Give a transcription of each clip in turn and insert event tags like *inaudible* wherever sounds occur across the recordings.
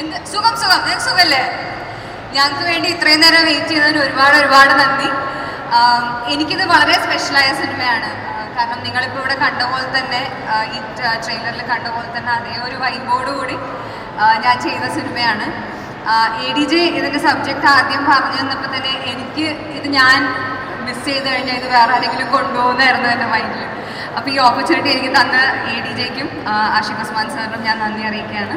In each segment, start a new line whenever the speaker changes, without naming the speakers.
എന്ത്? സുഖം സുഖം. സുഖല്ലേ? ഞങ്ങൾക്ക് വേണ്ടി ഇത്രയും നേരം വെയിറ്റ് ചെയ്തതിന് ഒരുപാട് ഒരുപാട് നന്ദി. എനിക്കിത് വളരെ സ്പെഷ്യലായ സിനിമയാണ്. കാരണം നിങ്ങളിപ്പോൾ ഇവിടെ കണ്ട പോലെ തന്നെ ഈ ട്രെയിലറിൽ കണ്ട പോലെ തന്നെ അതേ ഒരു വൈബോടുകൂടി ഞാൻ ചെയ്ത സിനിമയാണ്. എ ഡി ജെ ഇതിന്റെ സബ്ജക്റ്റ് ആദ്യം പറഞ്ഞു തന്നപ്പോൾ തന്നെ എനിക്ക് ഇത് ഞാൻ മിസ് ചെയ്ത് കഴിഞ്ഞാൽ ഇത് വേറെ ആരെങ്കിലും കൊണ്ടുപോകുന്നായിരുന്നു എന്റെ മൈൻഡിൽ അപ്പോൾ ഈ ഓപ്പർച്യൂണിറ്റി എനിക്ക് തന്ന എ ഡി ജെക്കും ആഷിഖ് ഉസ്മാൻ സാറിനും ഞാൻ നന്ദി അറിയിക്കുകയാണ്.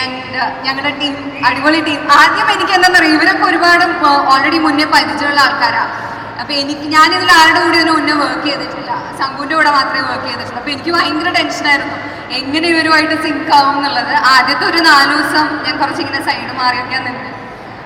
ആൻഡ് ഞങ്ങളുടെ ടീം അടിപൊളി ടീം. ആദ്യം എനിക്ക് എന്താണെന്നറിയാം ഇവരൊക്കെ ഒരുപാട് ഓൾറെഡി മുന്നേ പരിചയമുള്ള ആൾക്കാരാണ് അപ്പോൾ എനിക്ക് ഞാനിതിൽ ആരുടെ കൂടി ഒന്നും മുന്നേ വർക്ക് ചെയ്തിട്ടില്ല. സംഘുവിന്റെ കൂടെ മാത്രമേ വർക്ക് ചെയ്തിട്ടുള്ളൂ. അപ്പോൾ എനിക്ക് ഭയങ്കര ടെൻഷനായിരുന്നു എങ്ങനെ ഇവരുമായിട്ട് സിങ്ക് ആവും എന്നുള്ളത് ആദ്യത്തെ ഒരു നാല് ദിവസം ഞാൻ കുറച്ചിങ്ങനെ സൈഡ് മാറിയൊക്കെ നിന്ന്.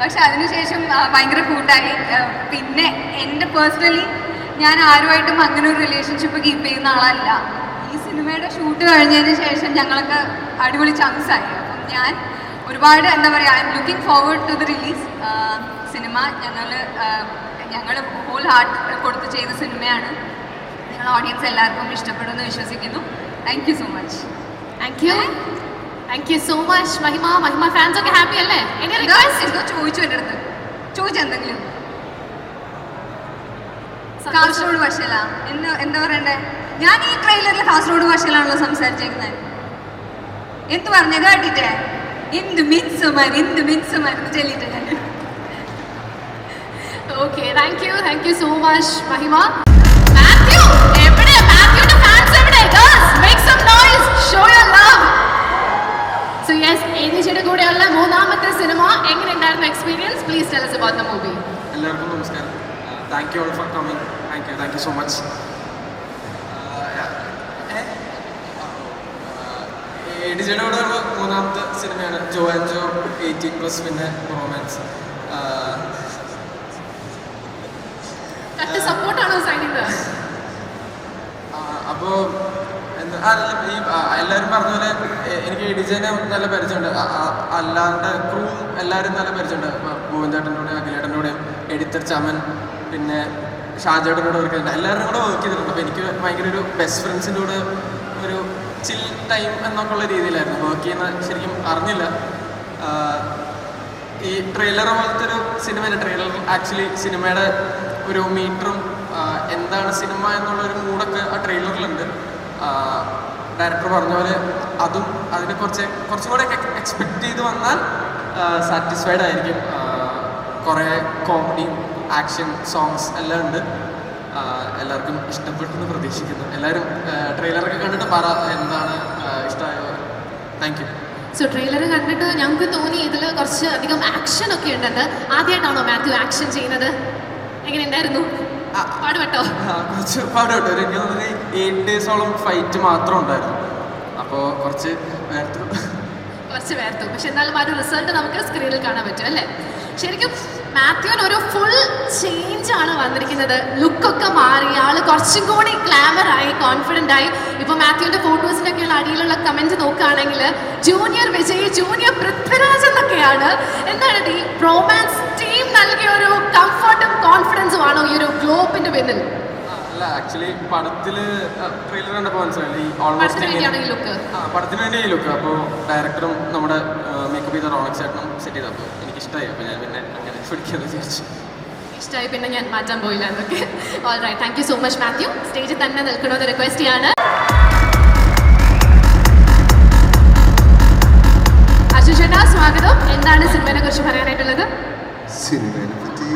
പക്ഷെ അതിനുശേഷം ഭയങ്കര കൂട്ടായി. പിന്നെ എന്റെ പേഴ്സണലി ഞാൻ ആരുമായിട്ടും അങ്ങനെ ഒരു റിലേഷൻഷിപ്പ് കീപ്പ് ചെയ്യുന്ന ആളല്ല. ഈ സിനിമയുടെ ഷൂട്ട് കഴിഞ്ഞതിന് ശേഷം ഞങ്ങളൊക്കെ അടിപൊളി ആയി. അപ്പം ഞാൻ ഒരുപാട് എന്താ പറയുക I'm looking forward to the release cinema. ഞങ്ങൾ ഞങ്ങൾ ഹോൾ ഹാർട്ട് കൊടുത്ത് ചെയ്ത സിനിമയാണ്. നിങ്ങൾ ഓഡിയൻസ് എല്ലാവർക്കും ഇഷ്ടപ്പെടുമെന്ന് വിശ്വസിക്കുന്നു. Thank you so much
thank you thank you so much Mahima Mahima fans ഒക്കെ ഹാപ്പി അല്ലേ?
എന്തോ ചോദിച്ചു എന്റെ അടുത്ത്. ചോദിച്ചു എന്തെങ്കിലും? കാസർഗോഡ് ഭാഷയിലാണ് എന്ന് എന്താ പറയണ്ടേ? ഞാൻ ഈ ട്രെയിലറിൽ കാസർഗോഡ് ഭാഷയിലാണല്ലോ സംസാരിച്ചേക്കുന്നത് എന്ത് പറഞ്ഞത് കേട്ടിട്ടേ എന്ത് മിൻസുമാർ എന്ത് മിൻസുമാർ എന്ന് ചൊല്ലിട്ടേ
okay thank you thank you so much Mahima. Mathew എവിടെ മാത്യുവിന്റെ ഫാൻസ് എവിടെ? Girls make some noise show your love so yes ഏനീഷയുടെ കൂടെയുള്ള മൂന്നാമത്തെ സിനിമ എങ്ങനെ ഉണ്ടായിരുന്നു experience please tell us about the movie.
എല്ലാവർക്കും നമസ്കാരം. Thank you all for coming thank you thank you so much കൂടെ ഉള്ള മൂന്നാമത്തെ സിനിമയാണ് Jo and Jo eighteen plus പിന്നെ റൊമാൻസ് അപ്പോ എല്ലാവരും പറഞ്ഞ പോലെ എനിക്ക് എഡിജനെ നല്ല പരിചയമുണ്ട്. അല്ലാണ്ട് ക്രൂ എല്ലാവരും നല്ല പരിചയമുണ്ട്. കൂടെ അഖിലേട്ടന്റെ കൂടെ എഡിറ്റർ ചമൻ പിന്നെ ഷാജേട്ടന്റെ കൂടെ വർക്ക് ചെയ്തിട്ടുണ്ട്. എല്ലാവരും കൂടെ വർക്ക് ചെയ്തിട്ടുണ്ട്. അപ്പോൾ എനിക്ക് ഭയങ്കര ഒരു ബെസ്റ്റ് ഫ്രണ്ട്സിന്റെ കൂടെ ഒരു ചിൽ ടൈം എന്നൊക്കെ ഉള്ള രീതിയിലായിരുന്നു. വർക്ക് ചെയ്യുന്ന ശരിക്കും അറിഞ്ഞില്ല. ഈ ട്രെയിലർ പോലത്തെ ഒരു സിനിമ ട്രെയിലർ ആക്ച്വലി സിനിമയുടെ ഒരു മീറ്ററും എന്താണ് സിനിമ എന്നുള്ളൊരു മൂഡൊക്കെ ആ ട്രെയിലറിലുണ്ട് ഡയറക്ടർ പറഞ്ഞ പോലെ അതും അതിനെ കുറച്ച് കുറച്ചും കൂടെ എക്സ്പെക്ട് ചെയ്ത് വന്നാൽ സാറ്റിസ്ഫൈഡ് ആയിരിക്കും. കുറേ കോമഡിയും ആക്ഷൻ സോങ്സ് എല്ലാം ഉണ്ട്. എല്ലാവർക്കും ഇഷ്ടപ്പെട്ടെന്ന് പ്രതീക്ഷിക്കുന്നു. എല്ലാവരും ട്രെയിലറൊക്കെ കണ്ടിട്ട് പറ എന്താണ് ഇഷ്ടമായോ? താങ്ക് യു
സോ ട്രെയിലർ കണ്ടിട്ട് ഞങ്ങൾക്ക് തോന്നി ഇതിൽ കുറച്ച് അധികം ആക്ഷൻ ഒക്കെ ഉണ്ടെന്ന്. ആദ്യമായിട്ടാണോ മാത്യു ആക്ഷൻ ചെയ്യുന്നത്?
എങ്ങനെയുണ്ടായിരുന്നു?
പാടുപെട്ടോ?
കുറച്ച് പാടുപെട്ടു. എനിക്ക് തോന്നുന്നത് എയ്റ്റ് ഡേയ്സോളം ഫൈറ്റ് മാത്രം ഉണ്ടായിരുന്നു. അപ്പോൾ കുറച്ച്
കുറച്ച് വേർത്തു. പക്ഷെ എന്നാലും ആ ഒരു റിസൾട്ട് നമുക്ക് സ്ക്രീനിൽ കാണാൻ പറ്റും അല്ലേ? ശരിക്കും മാത്യുവിന് ഒരു ഫുൾ ചേഞ്ച് ആണ് വന്നിരിക്കുന്നത്. ലുക്കൊക്കെ മാറി. ആൾ കുറച്ചും കൂടി ഗ്ലാമർ ആയി കോൺഫിഡന്റ് ആയി. ഇപ്പോൾ മാത്യുവിന്റെ ഫോട്ടോസിലൊക്കെയുള്ള അടിയിലുള്ള കമന്റ് നോക്കുകയാണെങ്കിൽ ജൂനിയർ വിജയ് ജൂനിയർ പൃഥ്വിരാജ് എന്നൊക്കെയാണ്. എന്താണ് ഈ റൊമാൻസ് ടീം നൽകിയ ഒരു കംഫർട്ടും കോൺഫിഡൻസും ആണോ ഈ ഒരു ഗ്ലോപ്പിന്റെ പിന്നിൽ?
അല്ല ആക്ച്വലി പടത്തിൽ ട്രെയിലർ കണ്ടപ്പോൾ
മനസ്സിലായി.
ഓൾമോസ്റ്റ് പടത്തിന് വേണ്ടി ഈ ലുക്ക് അപ്പോൾ ഡയറക്ടറും നമ്മുടെ മേക്കപ്പ് ചെയ്ത റോളക്സ് ചേട്ടനും സെറ്റ് ചെയ്ത് എനിക്ക് ഇഷ്ടമായി അപ്പോൾ ഞാൻ പിന്നെ അങ്ങനെ പിടിക്കാമെന്ന് വിചാരിച്ചു.
ഇഷ്ടമായി പിന്നെ ഞാൻ മാറ്റാൻ പോയില്ല എന്നൊക്കെ. All right thank you so much Mathew സ്റ്റേജിൽ തന്നെ നിൽക്കണമെന്ന് റിക്വസ്റ്റ് ചെയ്യാണ്. അശു ചേട്ടാ സ്വാഗതം. എന്താണ് സിനിമയെ കുറിച്ച് പറയാനായിട്ടുള്ളത്?
സിനിമയെ പറ്റി?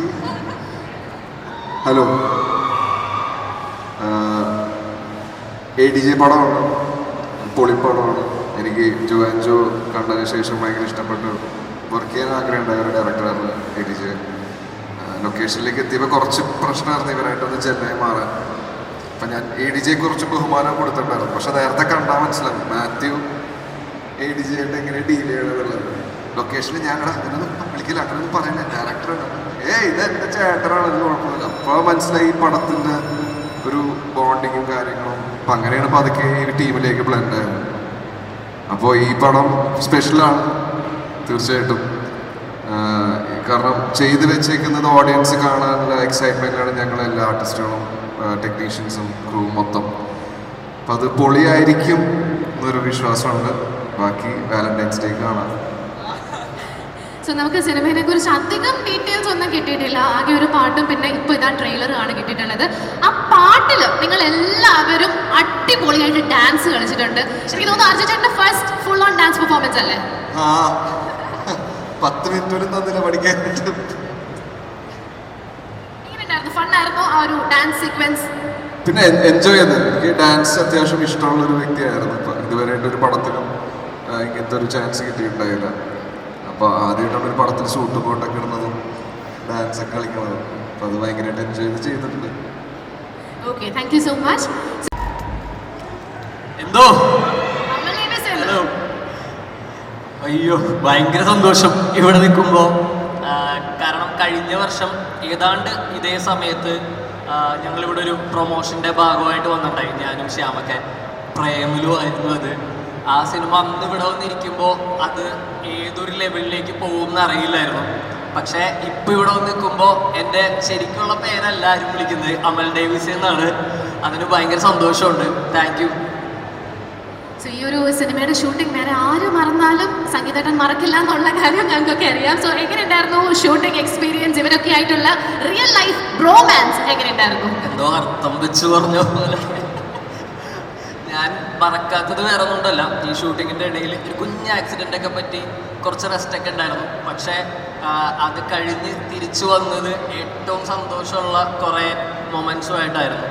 ഹലോ. എ ഡി ജെ പടമാണ് പൊളിപ്പടമാണ് എനിക്ക് ജോ ആൻഡ് ജോ കണ്ടതിന് ശേഷം ഭയങ്കര ഇഷ്ടപ്പെട്ടു. വർക്ക് ചെയ്യാൻ ആഗ്രഹം ഉണ്ടായ ഒരു ഡയറക്ടറാണ് എ ഡി ജെ ലൊക്കേഷനിലേക്ക് എത്തിയപ്പോൾ കുറച്ച് പ്രശ്നമായിരുന്നു ഇവരായിട്ടൊന്ന് ചെന്നൈ മാറാൻ. അപ്പം ഞാൻ എ ഡി ജെ കുറച്ച് ബഹുമാനം കൊടുത്തിട്ടുണ്ടായിരുന്നു. പക്ഷെ നേരത്തെ കണ്ടാൽ മനസ്സിലാവും മാത്യു എ ഡി ജെ ആയിട്ട് എങ്ങനെ ഡീൽ ചെയ്യണമെന്നുള്ളത് ലൊക്കേഷനിൽ ഞാൻ അങ്ങനെ അങ്ങനെയൊന്നും വിളിക്കില്ല അങ്ങനെയൊന്നും പറയണ്ട. ഡയറക്ടറാണ് ഏ ഇത് എന്റെ ചേട്ടനാണ് ഇത് കുഴപ്പമില്ല. അപ്പോൾ മനസ്സിലായി ഈ പടത്തിന്റെ ഒരു ബോണ്ടിങ്ങും കാര്യങ്ങളും. അപ്പം അങ്ങനെയാണ് പതുക്കെ ഈ ടീമിലേക്ക് പ്ലാൻ ആയത്. അപ്പോൾ ഈ പടം സ്പെഷ്യലാണ് തീർച്ചയായിട്ടും. കാരണം ചെയ്തു വെച്ചേക്കുന്നത് ഓഡിയൻസ് കാണാനുള്ള എക്സൈറ്റ്മെന്റാണ് ഞങ്ങൾ എല്ലാ ആർട്ടിസ്റ്റുകളും ടെക്നീഷ്യൻസും ക്രൂ മൊത്തം. അപ്പം അത് പൊളിയായിരിക്കും എന്നൊരു വിശ്വാസമുണ്ട്. ബാക്കി വാലന്റൈൻസ് ഡേ കാണാം.
സോ നമുക്ക് സിനിമയെ കുറിച്ച് അധികം ഡീറ്റെയിൽസ് ഒന്നും കിട്ടിയിട്ടില്ല. ആകെ ഒരു പാട്ടും പിന്നെ ഇപ്പോൾ ഇതാ ട്രെയിലർ ആണ് കിട്ടിയിട്ടുള്ളത്. ആ പാട്ടിൽ നിങ്ങൾ ഡാൻസ് കളിച്ചിട്ടുണ്ട്. എനിക്ക് തോന്നുന്നു അർജുൻ ചേട്ടന്റെ first full on dance performance അല്ലേ?
ആ പത്ത് മിനിറ്റ് പോലും തന്നില്ല
പഠിക്കാൻ
പിന്നെ എൻജോയ് ചെയ്യുന്നത്. എനിക്ക് ഡാൻസ് അത്യാവശ്യം ഇഷ്ടമുള്ള ഒരു വ്യക്തിയായിരുന്നു ഇപ്പൊ. ഇതുവരെയായിട്ട് ഒരു പടത്തിലും ഇങ്ങനത്തെ ഒരു ചാൻസ് കിട്ടിയിട്ടുണ്ടായില്ല. അപ്പൊ ആദ്യമായിട്ടാണ് ഒരു പടത്തിൽ ഷൂട്ടും കൊണ്ടൊക്കെ ഇടുന്നതും ഡാൻസ് ഒക്കെ കളിക്കുന്നതും. അപ്പൊ അത് ഭയങ്കരമായിട്ട് എൻജോയ് ചെയ്ത് ചെയ്തിട്ടുണ്ട്.
Okay thank you so much
എന്തോ? ഹലോ. അയ്യോ ഭയങ്കര സന്തോഷം ഇവിടെ നിൽക്കുമ്പോൾ കാരണം കഴിഞ്ഞ വർഷം ഏതാണ്ട് ഇതേ സമയത്ത് ഞങ്ങളിവിടെ ഒരു പ്രൊമോഷന്റെ ഭാഗമായിട്ട് വന്നിട്ടുണ്ടായി ഞാനും ശ്യാമൊക്കെ. പ്രേമലു ആയിരുന്നു അത്. ആ സിനിമ അന്ന് ഇവിടെ വന്നിരിക്കുമ്പോൾ അത് ഏതൊരു ലെവലിലേക്ക് പോകുമെന്ന് അറിയില്ലായിരുന്നു. പക്ഷേ ഇപ്പം ഇവിടെ വന്ന് നിൽക്കുമ്പോൾ എന്റെ ശരിക്കുള്ള പേരല്ല ആരും വിളിക്കുന്നത് അമൽ ഡേവിസ് എന്നാണ്. അതിന് ഭയങ്കര സന്തോഷമുണ്ട്. Thank you.
സോ ഈ ഒരു സിനിമയുടെ ഷൂട്ടിംഗ് വേറെ ആര് മറന്നാലും സംഗീതട്ടൻ മറക്കില്ല എന്നുള്ള കാര്യം ഞങ്ങൾക്കൊക്കെ അറിയാം. സോ എങ്ങനെ ഉണ്ടായിരുന്നു ഷൂട്ടിംഗ് എക്സ്പീരിയൻസ് ഇവരൊക്കെ ആയിട്ടുള്ള റിയൽ ലൈഫ് ബ്രോമാൻസ് എങ്ങനെയുണ്ടായിരുന്നു?
എന്തോ അർത്ഥം വെച്ച് പറഞ്ഞ പോലെ. ഞാൻ മറക്കാത്തത് വേറെ ഒന്നുകൊണ്ടല്ല ഈ ഷൂട്ടിങ്ങിന്റെ ഇടയിൽ ഒരു കുഞ്ഞ് ആക്സിഡന്റ് ഒക്കെ പറ്റി കുറച്ച് റെസ്റ്റ് ഒക്കെ ഉണ്ടായിരുന്നു. പക്ഷേ അത് കഴിഞ്ഞ് തിരിച്ചു വന്നത് ഏറ്റവും സന്തോഷമുള്ള കുറേ മൊമെൻസുമായിട്ടായിരുന്നു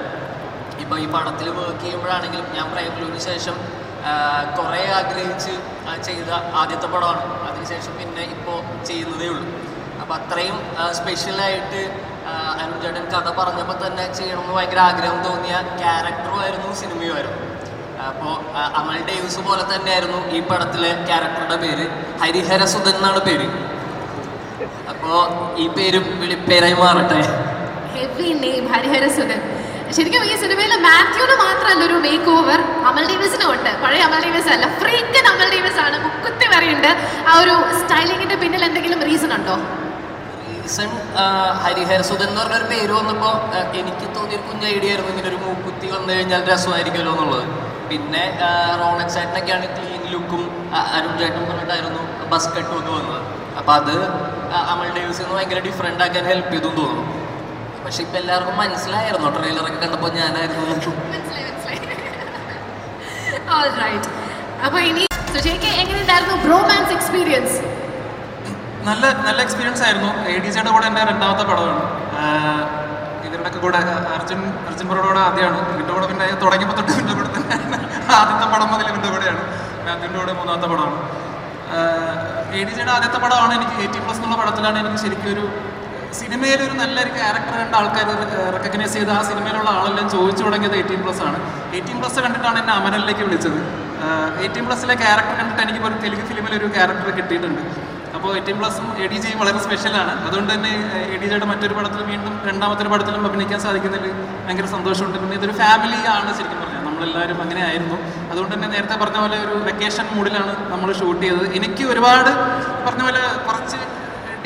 ഇപ്പോൾ ഈ പടത്തിൽ വർക്ക് ചെയ്യുമ്പോഴാണെങ്കിലും ഞാൻ പ്രൈമറിന് ശേഷം കുറേ ആഗ്രഹിച്ച് ചെയ്ത ആദ്യത്തെ പടമാണ്. അതിനുശേഷം പിന്നെ ഇപ്പോൾ ചെയ്യുന്നതേ ഉള്ളൂ. അപ്പം അത്രയും സ്പെഷ്യലായിട്ട് അനുജേട്ടൻ കഥ പറഞ്ഞപ്പോൾ തന്നെ ചെയ്യണമെന്ന് ഭയങ്കര ആഗ്രഹം തോന്നിയ ക്യാരക്ടറുമായിരുന്നു സിനിമയുമായിരുന്നു അപ്പോൾ അമൽ ഡേവിസ് പോലെ തന്നെയായിരുന്നു ഈ പടത്തിലെ ക്യാരക്ടറുടെ പേര്. ഹരിഹര സുധൻ എന്നാണ് പേര്. അപ്പോൾ ഈ പേരും വിളിപ്പേരായി മാറട്ടെ.
ഹെവി നെയിം ഹരിഹരസുധൻ ശരിക്കും ഈ സിനിമയിൽ മാത്യുവിന് മാത്രമല്ല ഒരു മേക്ക് ഓവർ അമൽ ഡേവിസിനും ഉണ്ട്. പഴയ അമൽ ഡേവിസ് അല്ല ഫ്രീക്കൻ അമൽ ഡേവിസ് ആണ് മുക്കുത്തി വരെയുണ്ട് ആ ഒരു സ്റ്റൈലിങ്ങിന്റെ പിന്നിൽ എന്തെങ്കിലും റീസൺ ഉണ്ടോ?
റീസൺ ഹരിഹര സുധൻ എന്ന് പറഞ്ഞൊരു പേര് വന്നപ്പോൾ എനിക്ക് തോന്നിയൊരു കുഞ്ഞ ഐഡിയ ആയിരുന്നു. ഇങ്ങനെ ഒരു മൂക്കുത്തി വന്നു കഴിഞ്ഞാൽ രസമായിരിക്കുമല്ലോ എന്നുള്ളത്. പിന്നെ റോണക് ചേട്ടനൊക്കെയാണ് ക്ലീൻ ലുക്കും അരുൺ ചേട്ടൻ പറഞ്ഞിട്ടായിരുന്നു ബസ് കെട്ടും ഒക്കെ വന്നത്. അപ്പം അത് അമൽ ഡേവിസ് എന്ന് ഭയങ്കര ഡിഫറെന്റ് ആക്കാൻ ഹെൽപ്പ് ചെയ്തു തോന്നുന്നു. പക്ഷെ ഇപ്പൊ എല്ലാവർക്കും മനസ്സിലായിരുന്നു. ട്രെയിലറൊക്കെ കണ്ടപ്പോൾ ഞാനായിരുന്നു.
ഇനി എങ്ങനെയുണ്ടായിരുന്നു ബ്രോമാൻസ് എക്സ്പീരിയൻസ്
നല്ല നല്ല എക്സ്പീരിയൻസ് ആയിരുന്നു. എ ഡി സിയുടെ കൂടെ എന്റെ രണ്ടാമത്തെ പടമാണ്. ഇതിന്റെ ഇവരുടെയൊക്കെ കൂടെ അർജുൻ അർജുൻ ബറോയുടെ കൂടെ ആദ്യമാണ്. ഇവന്റെ കൂടെ പിന്നെ തുടങ്ങിയപ്പോൾ തൊട്ട് ഇവന്റെ കൂടെ തന്നെ ആദ്യത്തെ പടം മുതൽ ഇവന്റെ കൂടെയാണ്. മാത്യുവിന്റെ കൂടെ മൂന്നാമത്തെ പടമാണ്. എ ഡി സിയുടെ ആദ്യത്തെ പടമാണ് എനിക്ക് എയ്റ്റി പ്ലസ് എന്നുള്ള പടത്തിലാണ് എനിക്ക് ശരിക്കും ഒരു സിനിമയിൽ ഒരു നല്ലൊരു ക്യാരക്ടർ കണ്ട ആൾക്കാർ റെക്കഗ്നൈസ് ചെയ്ത് ആ സിനിമയിലുള്ള ആളെല്ലാം ചോദിച്ചു തുടങ്ങിയത് എയ്റ്റീൻ പ്ലസ് ആണ്. എയ്റ്റീൻ പ്ലസ് കണ്ടിട്ടാണ് എന്നെ അമരനിലേക്ക് വിളിച്ചത്. എയ്റ്റീൻ പ്ലസിലെ ക്യാരക്ടർ കണ്ടിട്ട് എനിക്ക് ഒരു തെലുങ്ക് ഫിലിമിൽ ഒരു ക്യാരക്ടർ കിട്ടിയിട്ടുണ്ട്. അപ്പോൾ എയ്റ്റീൻ പ്ലസും എ ഡി ജിയും വളരെ സ്പെഷ്യലാണ് അതുകൊണ്ട് തന്നെ എ ഡി ജിയുടെ മറ്റൊരു പടത്തിൽ വീണ്ടും രണ്ടാമത്തെ പടത്തിലും അഭിനയിക്കാൻ സാധിക്കുന്നതിൽ ഭയങ്കര സന്തോഷമുണ്ട്. പിന്നെ ഇതൊരു ഫാമിലി ആണ് ശരിക്കും പറഞ്ഞാൽ. നമ്മളെല്ലാവരും അങ്ങനെ ആയിരുന്നു. അതുകൊണ്ട് തന്നെ നേരത്തെ പറഞ്ഞ പോലെ ഒരു വെക്കേഷൻ മൂഡിലാണ് നമ്മൾ ഷൂട്ട് ചെയ്തത്. എനിക്ക് ഒരുപാട് പറഞ്ഞ പോലെ കുറച്ച്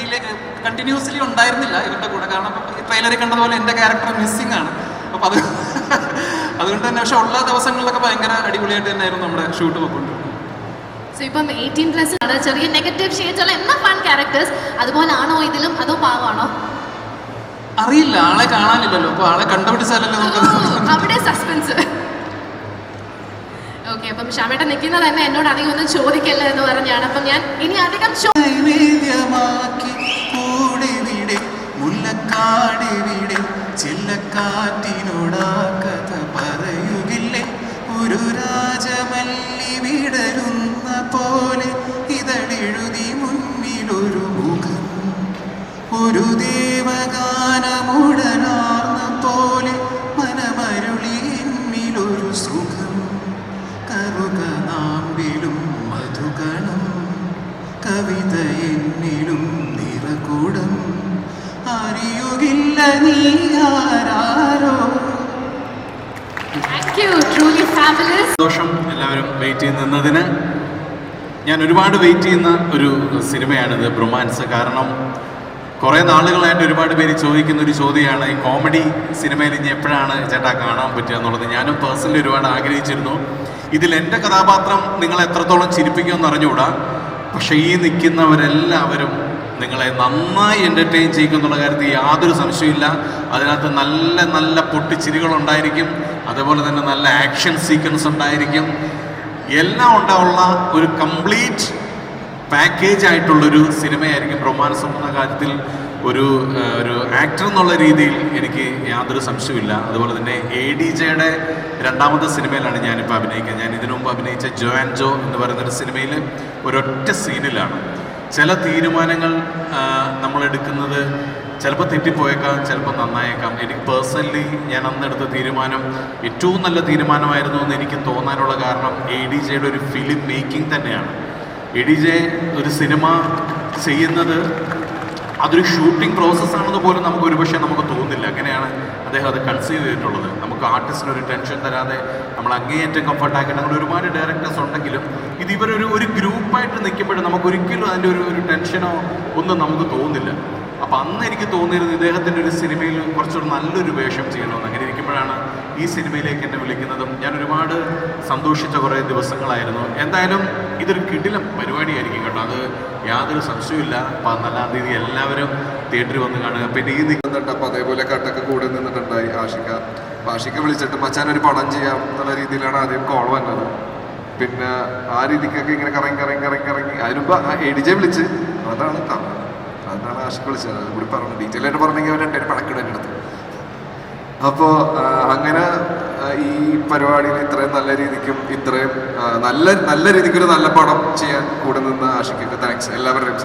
ഡിലേ കണ്ടിന്യൂസ്ലി ഉണ്ടായിരുന്നില്ല ഇവരുടെ കൂടെ. കാരണം ട്രെയിലറിൽ കണ്ടതുപോലെ എന്റെ ക്യാരക്ടർ മിസ്സിംഗ് ആണ്. അപ്പം അത് *laughs* അതുകൊണ്ട് തന്നെ പക്ഷെ ഉള്ള ദിവസങ്ങളിലൊക്കെ ഭയങ്കര അടിപൊളിയായിട്ട് തന്നെയായിരുന്നു നമ്മുടെ ഷൂട്ട് പോയിക്കൊണ്ട്
സോ ഇപ്പം എയ്റ്റീൻ പ്ലസ് ചെറിയ നെഗറ്റീവ് ഷെയ്ഡ്സ് ഉള്ള എന്നാ ഫൺ ക്യാരക്ടേഴ്സ് അതുപോലെ ആണോ ഇതിലും? അതോ പാവാണോ?
അറിയില്ല. ആളെ കാണാനില്ലല്ലോ. അപ്പോൾ ആളെ കണ്ടുപിടിച്ചാലല്ലേ നമുക്ക്
അവിടെ സസ്പെൻസ് ഓക്കെ അപ്പം ഷാമേട്ടൻ നിൽക്കുന്നത് തന്നെ എന്നോട് അധികം ഒന്നും ചോദിക്കല്ല എന്ന് പറഞ്ഞാണ്. അപ്പം ഞാൻ ഇനി അധികം
ചെല്ലക്കാറ്റിനോടാ കഥ പറയുകില്ലേ? ഒരു രാജമല്ലി വിടരുന്ന പോലെ ഇതളെഴുതി മുന്നിലൊരു മുഖം. ഒരു ദേവഗാനമുടനാർന്ന പോലെ
സന്തോഷം എല്ലാവരും വെയിറ്റ് ചെയ്ത് നിന്നതിന്. ഞാൻ ഒരുപാട് വെയിറ്റ് ചെയ്യുന്ന ഒരു സിനിമയാണിത് ബ്രൊമാൻസ് കാരണം കുറേ നാളുകളായിട്ട് ഒരുപാട് പേര് ചോദിക്കുന്ന ഒരു ചോദ്യമാണ് ഈ കോമഡി സിനിമയിൽ ഇനി എപ്പോഴാണ് ചേട്ടാ കാണാൻ പറ്റുക എന്നുള്ളത്? ഞാനും പേഴ്സണലി ഒരുപാട് ആഗ്രഹിച്ചിരുന്നു. ഇതിൽ എന്റെ കഥാപാത്രം നിങ്ങൾ എത്രത്തോളം ചിരിപ്പിക്കുമെന്ന് അറിഞ്ഞുകൂടാ. പക്ഷേ ഈ നിൽക്കുന്നവരെല്ലാവരും നിങ്ങളെ നന്നായി എന്റർടൈൻ ചെയ്യിക്കും എന്നുള്ള കാര്യത്തിൽ യാതൊരു സംശയമില്ല അതിനകത്ത് നല്ല നല്ല പൊട്ടിച്ചിരികളുണ്ടായിരിക്കും അതുപോലെ തന്നെ നല്ല ആക്ഷൻ സീക്വൻസ് ഉണ്ടായിരിക്കും. എല്ലാം ഉണ്ടാവുള്ള ഒരു കംപ്ലീറ്റ് പാക്കേജ് ആയിട്ടുള്ളൊരു സിനിമയായിരിക്കും റൊമാൻസ് എന്ന കാര്യത്തിൽ ഒരു ഒരു ആക്ടർ എന്നുള്ള രീതിയിൽ എനിക്ക് യാതൊരു സംശയമില്ല അതുപോലെ തന്നെ എ ഡി ജെയുടെ രണ്ടാമത്തെ സിനിമയിലാണ് ഞാനിപ്പോൾ അഭിനയിക്കുന്നത്. ഞാൻ ഇതിനു മുമ്പ് അഭിനയിച്ച ജോ ആൻഡ് ജോ എന്ന് പറയുന്നൊരു സിനിമയിൽ ഒരൊറ്റ സീനിലാണ് ചില തീരുമാനങ്ങൾ നമ്മൾ എടുക്കുന്നത് ചിലപ്പോൾ തെറ്റിപ്പോയേക്കാം ചിലപ്പോൾ നന്നായേക്കാം. എനിക്ക് പേഴ്സണലി ഞാൻ അന്ന് എടുത്ത തീരുമാനം ഏറ്റവും നല്ല തീരുമാനമായിരുന്നു എന്ന് എനിക്ക് തോന്നാനുള്ള കാരണം എ ഡി ജെയുടെ ഒരു ഫിലിം മേക്കിംഗ് തന്നെയാണ്. എ ഡി ജെ ഒരു സിനിമ ചെയ്യുന്നത് അതൊരു ഷൂട്ടിംഗ് പ്രോസസ്സാണെന്ന് പോലും നമുക്ക് ഒരുപക്ഷെ നമുക്ക് തോന്നില്ല അങ്ങനെയാണ് അദ്ദേഹം അത് കൺസീവ് ചെയ്തിട്ടുള്ളത്. നമുക്ക് ആർട്ടിസ്റ്റിന് ഒരു ടെൻഷൻ തരാതെ നമ്മൾ അങ്ങേയറ്റം കംഫർട്ടാക്കി അങ്ങനെ ഒരുപാട് ഡയറക്ടേഴ്സ് ഉണ്ടെങ്കിലും ഇത് ഇവരൊരു ഒരു ഗ്രൂപ്പായിട്ട് നിൽക്കുമ്പോഴും നമുക്ക് ഒരിക്കലും അതിന്റെ ഒരു ഒരു ടെൻഷനോ ഒന്നും നമുക്ക് തോന്നില്ല. അപ്പം അന്ന് എനിക്ക് തോന്നിയിരുന്നത് ഇദ്ദേഹത്തിന്റെ ഒരു സിനിമയിൽ കുറച്ചൊരു നല്ലൊരു വേഷം ചെയ്യണമെന്ന്. അങ്ങനെ ഇരിക്കുമ്പോഴാണ് ഈ സിനിമയിലേക്ക് എന്നെ വിളിക്കുന്നതും ഞാൻ ഒരുപാട് സന്തോഷിച്ച കുറേ ദിവസങ്ങളായിരുന്നു. എന്തായാലും ഇതൊരു കിടിലം പരിപാടിയായിരിക്കും കേട്ടോ. അത് യാതൊരു സംശയമില്ല പതിനാലാം തീയതി എല്ലാവരും തിയേറ്ററിൽ വന്ന് കാണുക. പിന്നെ ഈ
നിൽക്കുന്നുണ്ട് അതേപോലെ കട്ടൊക്കെ കൂടെ നിന്നിട്ടുണ്ടായി ആഷിക. അപ്പോൾ ആഷിക വിളിച്ചിട്ട് മച്ചാൻ ഒരു പടം ചെയ്യാം എന്നുള്ള രീതിയിലാണ് ആദ്യം കോൾ വന്നത്. പിന്നെ ആ രീതിക്കൊക്കെ ഇങ്ങനെ കറങ്ങി കറങ്ങി കറങ്ങി കറങ്ങി. അതിനുമ്പ് എഡിജെ വിളിച്ച് അതാണ് അതാണ് ആഷിക വിളിച്ചത്. അത് കൂടി പറഞ്ഞു. ഡീറ്റെയിൽ ആയിട്ട് പറഞ്ഞെങ്കിൽ അവർ രണ്ടുപേരും പടക്കിടാൻ എടുത്തു അപ്പോൾ അങ്ങനെ ഈ പരിപാടിയിൽ ഇത്രയും നല്ല രീതിക്കും ഇത്രയും നല്ല നല്ല രീതിക്കൊരു നല്ല പടം ചെയ്യാൻ കൂടെ നിന്ന് ആഷിക്കൊക്കെ താങ്ക്സ് എല്ലാവരുടെയും